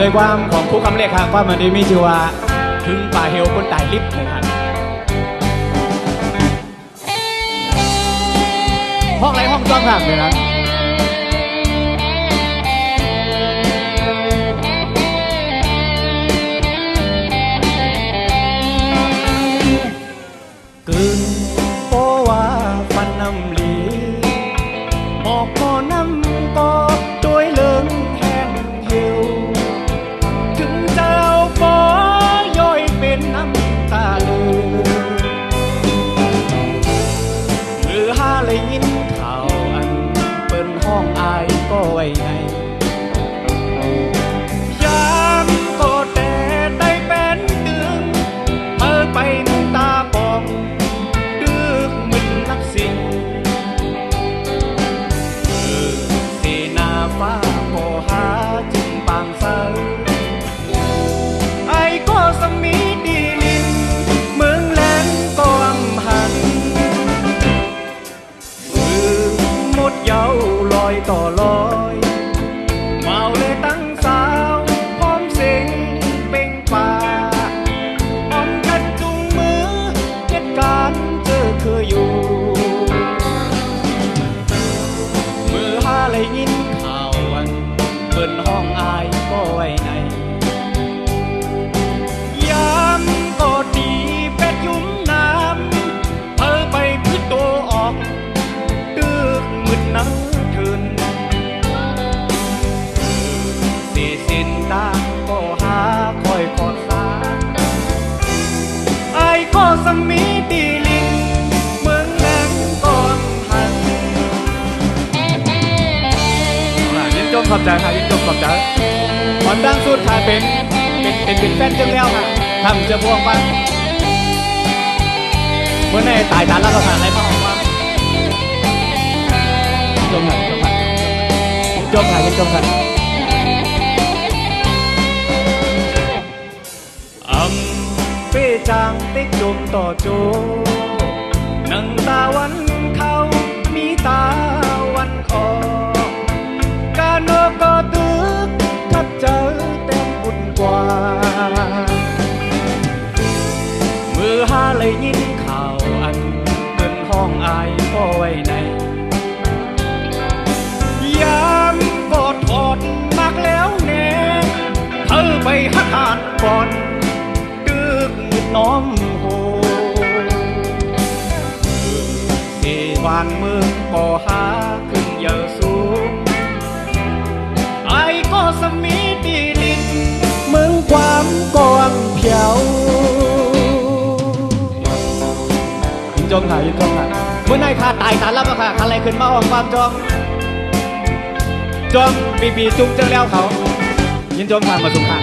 โดยความของผู้คำเลขครับความมันนี้มีชื่อว่า ถึงป่าเฮลคนตายลิฟต์นะครับห้องไรห้องจ้องครับเลยนะ ในยามก็แต่ได้เป็นดึงเออไปน้ำตาปองดึกมึนนักสิ่งเออเสนาฟ้าก็หาจึงบางเสาไอ้ก็สมีดีลินเมืองแลนก็อำหันมือหมดเยาล อยต่อลอย สีสินตาก็หาคอยกอสาไอ้ก็สมีดีลินเมืองแหลงก่อนหันยินจมขอบใจค่ะยินจมขอบใจหอนดังสุดค่ะเป็นเป็นเป็นเป็นแฟนจังแล้วค่ะทำจะพวงบ้างเมื่อในตายตาแล้วก็ผ่านอะไรมาออกมาจมค่ะจมค่ะจมค่ะยินจมค่ะ บเจอเต็มบุญกว่ามือหาเลยยินข่าวอันเกินห้องอายก็ไว้ในยามกอดอดมากแล้วแน่เธอไปหักหานก่อน น้อมโหเอวานเมืองก่อหาขึ้นเยอะสูงไอ้ก็สมีดีลินเมืองความกวางเพียวยินจมค่ะยินจมค่ะเมื่อนายคาตายสารล้วมาค่ะอะไรขึ้นมาออกความจองจอมปีปีจุกจังแล้วเขา ยินจอมผ่านมาสุขค่ะ